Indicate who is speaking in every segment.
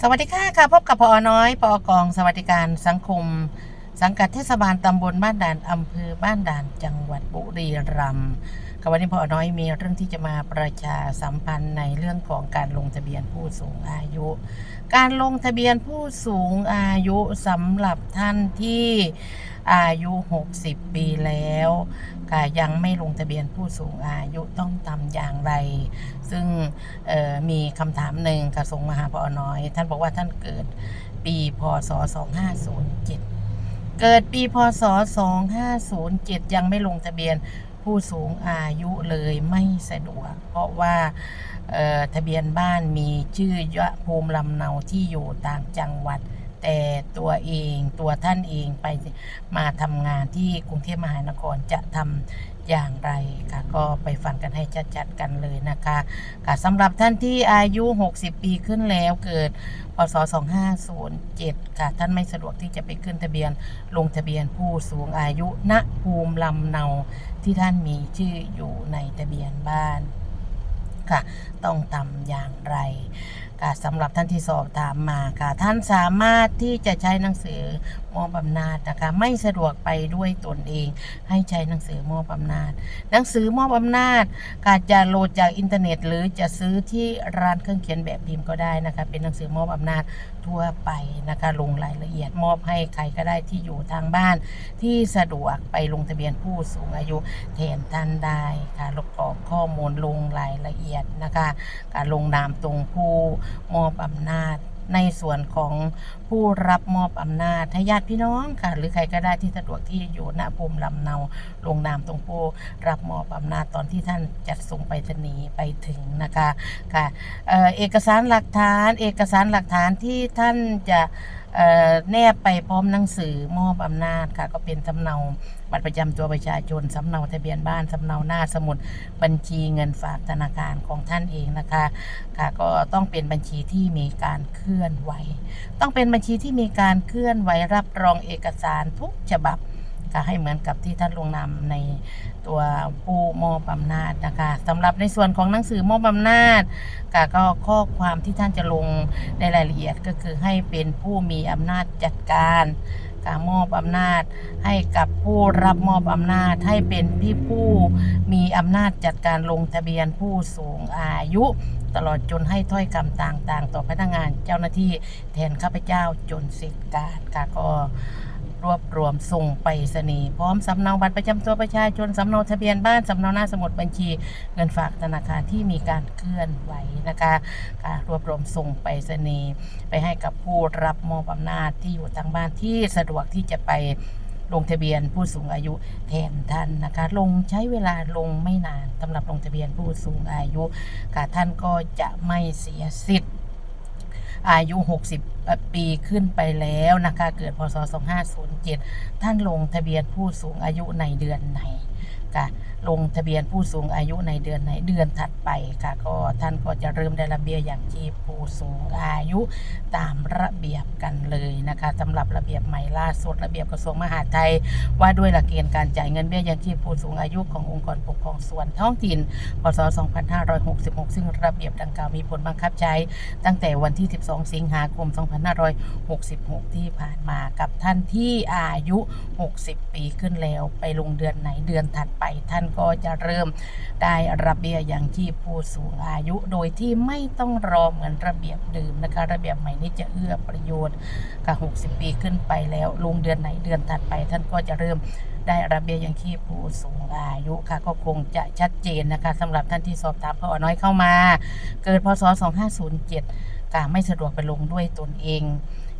Speaker 1: สวัสดีค่ะค่ะพบกับพอน้อย ปอกอง สวัสดิการสังคม สังกัดเทศบาลตำบลบ้านด่านอำเภอบ้านด่านจังหวัดบุรีรัมย์ค่ะวันนี้พอน้อยมีเรื่องที่จะมาประชาสัมพันธ์ในเรื่องของการลงทะเบียนผู้สูงอายุ การลงทะเบียนผู้สูงอายุสำหรับท่านที่อายุ 60 ปีแล้วก็ยังไม่ลงทะเบียนผู้สูงอายุต้องทำอย่างไร ซึ่งมีคำถามหนึ่งกระทรวงมหาพอน้อย ท่านบอกว่าท่านเกิดปีพศ 2507 เกิดปีพศ 2507 ยังไม่ลงทะเบียนผู้สูงอายุเลยไม่สะดวก เพราะว่าทะเบียนบ้านมีชื่อยะภูมิลำเนาที่อยู่ต่างจังหวัด แต่ตัวเองตัวท่านเองไปมาทำงานที่กรุงเทพมหานครจะทำ อย่างไรค่ะก็ไปฟังกันให้ชัดๆกันเลยนะคะค่ะสำหรับท่านที่อายุ 60 ปีขึ้นแล้วเกิดพศ 2507 ค่ะ ท่านไม่สะดวกที่จะไปขึ้นทะเบียน ลงทะเบียนผู้สูงอายุณภูมิลำเนาที่ท่านมีชื่ออยู่ในทะเบียนบ้านค่ะ ต้องทำอย่างไร ค่ะสำหรับท่านที่สอบถามมาค่ะ ท่านสามารถที่จะใช้หนังสือมอบอำนาจนะคะ ไม่สะดวกไปด้วยตนเอง ให้ใช้หนังสือมอบอำนาจ หนังสือมอบอำนาจการจะโหลดจากอินเทอร์เน็ต หรือจะซื้อที่ร้านเครื่องเขียนแบบพิมพ์ก็ได้นะคะ เป็นหนังสือมอบอำนาจทั่วไปนะคะลงรายละเอียดมอบให้ใครก็ได้ที่อยู่ทางบ้าน ที่สะดวกไปลงทะเบียนผู้สูงอายุแทนท่านได้ค่ะลบกรอกข้อมูลลงรายละเอียดนะคะ การลงนามตรงผู้มอบอำนาจ ในส่วนของผู้รับมอบอำนาจให้ญาติพี่น้องค่ะ หรือใครก็ได้ที่สะดวกที่อยู่ณภูมิลำเนาลงนามตรงผู้รับมอบอำนาจตอนที่ท่านจัดส่งไปรษณีไปถึงนะคะค่ะเอ่อเอกสารหลักฐาน เอกสารหลักฐานที่ท่านจะแนบไปพร้อมหนังสือมอบอำนาจค่ะ ก็เป็นสำเนา บัตรประจำตัวประชาชนสำเนาทะเบียนบ้านสำเนาหน้าสมุดบัญชีเงินฝากธนาคารของท่านเองนะคะค่ะก็ต้องเป็นบัญชีที่มีการเคลื่อนไหว ต้องเป็นบัญชีที่มีการเคลื่อนไหวรับรองเอกสารทุกฉบับค่ะให้เหมือนกับที่ท่านลงนามในตัวผู้มอบอำนาจนะคะสำหรับในส่วนของหนังสือมอบอำนาจค่ะก็ข้อความที่ท่านจะลงในรายละเอียดก็คือให้เป็นผู้มีอำนาจจัดการ การมอบอำนาจ ให้กับผู้รับมอบอำนาจให้เป็นพี่ผู้มีอำนาจจัดการลงทะเบียนผู้สูงอายุ ตลอดจนให้ถ้อยคำต่างๆ ต่อพนักงานเจ้าหน้าที่แทนข้าพเจ้าจนเสร็จการค่ะก็ รวบรวมส่งไปรษณีย์พร้อมสำเนาบัตรประจำตัวประชาชนสำเนาทะเบียนบ้านสำเนาหน้าสมุดบัญชี เงินฝากธนาคารที่มีการเคลื่อนไหวนะคะค่ะรวบรวมส่งไปรษณีย์ไปให้กับผู้รับมอบอำนาจที่อยู่ทางบ้านที่สะดวกที่จะไปลงทะเบียนผู้สูงอายุแทนท่านนะคะ ลงใช้เวลาลงไม่นานสำหรับลงทะเบียนผู้สูงอายุค่ะท่านก็จะไม่เสียสิทธิ์ อายุ 60 ปีขึ้นไปแล้วนะคะ เกิดพศ 2507 ท่านลงทะเบียนผู้สูงอายุในเดือนไหน ค่ะ ลงทะเบียนผู้สูงอายุในเดือนไหนเดือนถัดไปค่ะ ก็ท่านก็จะเริ่มได้ระเบี้ยอย่างชีพผู้สูงอายุตามระเบียบกันเลยนะคะสำหรับระเบียบใหม่ล่าสุดระเบียบกระทรวงมหาดไทย ว่าด้วยหลักเกณฑ์การจ่ายเงินเบี้ยยังชีพผู้สูงอายุขององค์กรปกครองส่วนท้องถิ่น พศ 2566 ซึ่งระเบียบดังกล่าวมีผลบังคับใช้ ตั้งแต่วันที่ 12 สิงหาคม 2566 ที่ผ่านมากับท่านที่อายุ 60 ปีขึ้นแล้วไปลงเดือนไหนเดือนถัดไปท่านก็จะเริ่มได้ระเบียบอย่างชีพผู้สูงอายุ โดยที่ไม่ต้องรอเหมือนระเบียบเดิมนะคะ ระเบียบใหม่นี้จะเอื้อประโยชน์กับ 60 ปีขึ้นไปแล้วลงเดือนไหนเดือนถัดไป ท่านก็จะเริ่มได้ระเบียบอย่างชีพผู้สูงอายุค่ะ ก็คงจะชัดเจนนะคะสำหรับท่านที่สอบถามพ่อน้อยเข้ามา เกิดพศ 2507กาไม่สะดวกไปลงด้วยตนเอง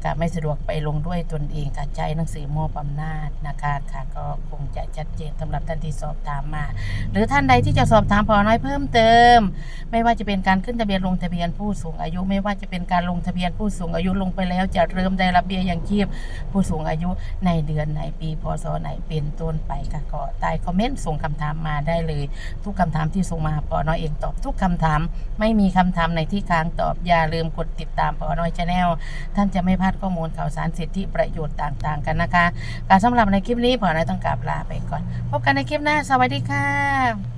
Speaker 1: กาไม่สะดวกไปลงด้วยตนเองค่ะใช้หนังสือมอบอำนาจนะคะค่ะก็คงจะชัดเจนสำหรับท่านที่สอบถามมา หรือท่านใดที่จะสอบถามพอน้อยเพิ่มเติม ไม่ว่าจะเป็นการขึ้นทะเบียนลงทะเบียนผู้สูงอายุ ไม่ว่าจะเป็นการลงทะเบียนผู้สูงอายุลงไปแล้วจะเริ่มได้รับเบี้ยอย่างชีพผู้สูงอายุในเดือนไหนปีพศไหนเป็นต้นไปค่ะก็ใต้คอมเมนต์ส่งคำถามมาได้เลย ทุกคำถามที่ส่งมาปอน้อยเองตอบทุกคำถาม ไม่มีคำถามในที่ค้างตอบอย่าลืมกดติดตามปอน้อยชาแนลท่านจะไม่พลาดข้อมูลข่าวสารสิทธิประโยชน์ต่างๆ กันนะคะการสำหรับในคลิปนี้พอน้อยต้องกราบลาไปก่อน พบกันในคลิปหน้า สวัสดีค่ะ